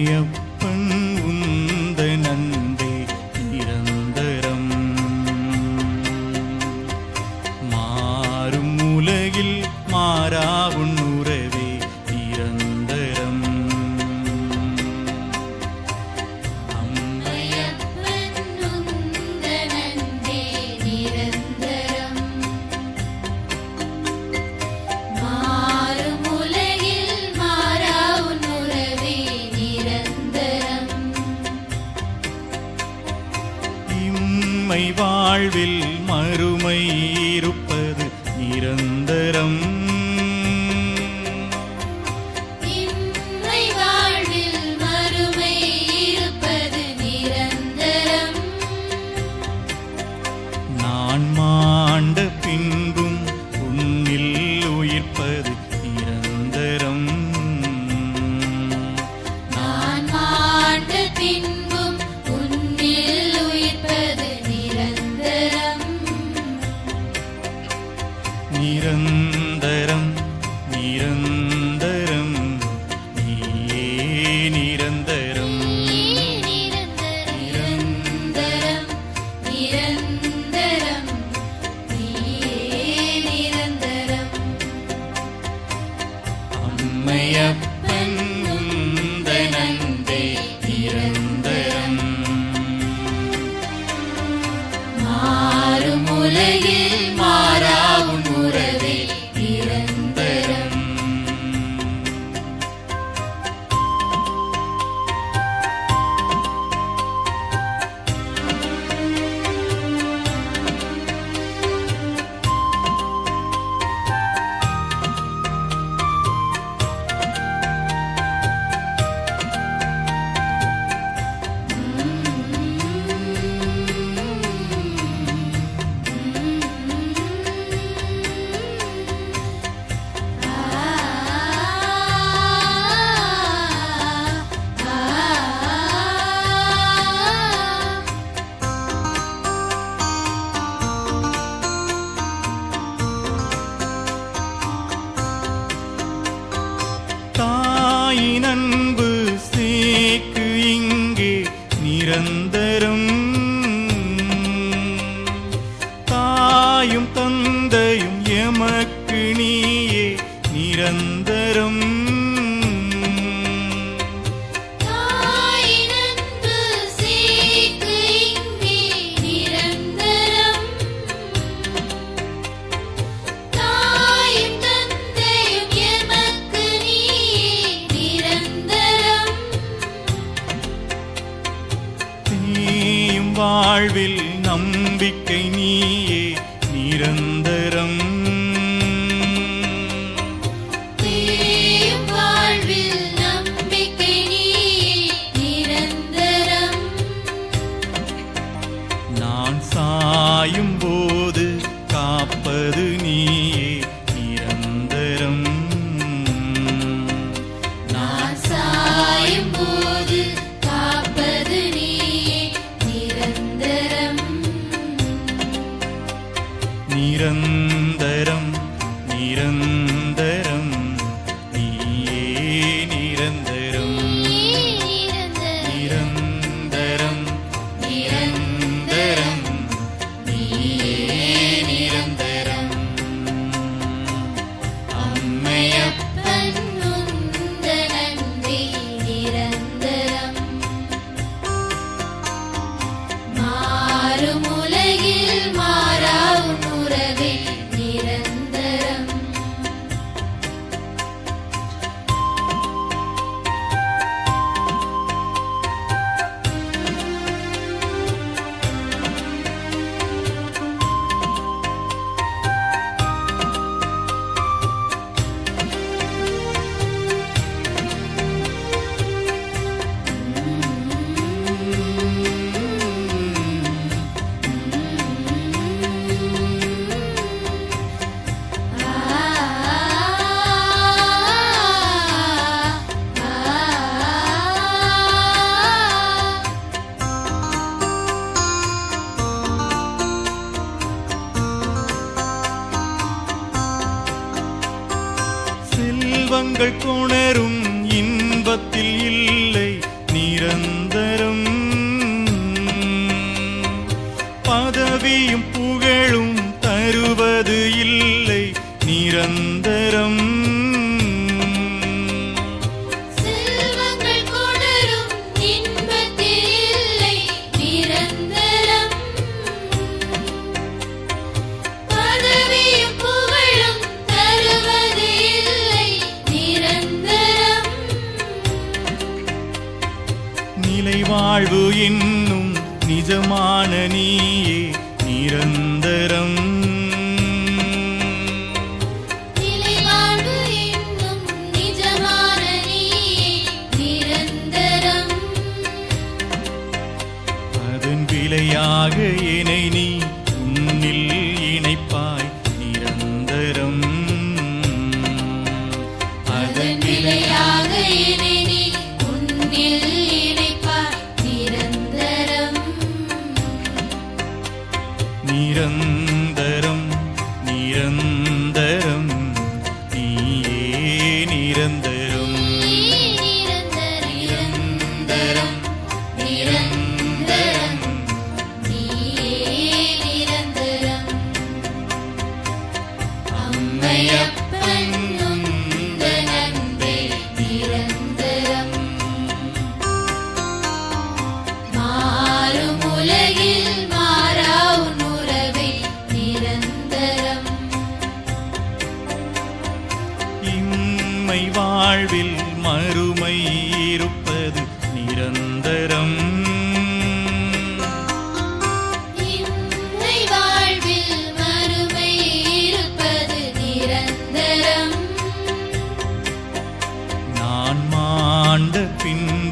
காரியம் இம்மை வாழ்வில் மறுமை உலகில் வீணன்பு வாழ்வில் நம்பிக்கை நீ. உள்ளங்கள் கொணரும் இன்பத்தில் இல்லை நிரந்தரம். பதவியும் புகழும் தருவது இல்லை நிரந்தரம். நினைவாழ்வு என்னும் நிஜமான நீயே நிரந்தரம். அதன் விலையாக என்னை நீ നിരന്തരം வாழ்வில் மறுமை இருப்பது நிரந்தரம். நான் மாண்ட பின்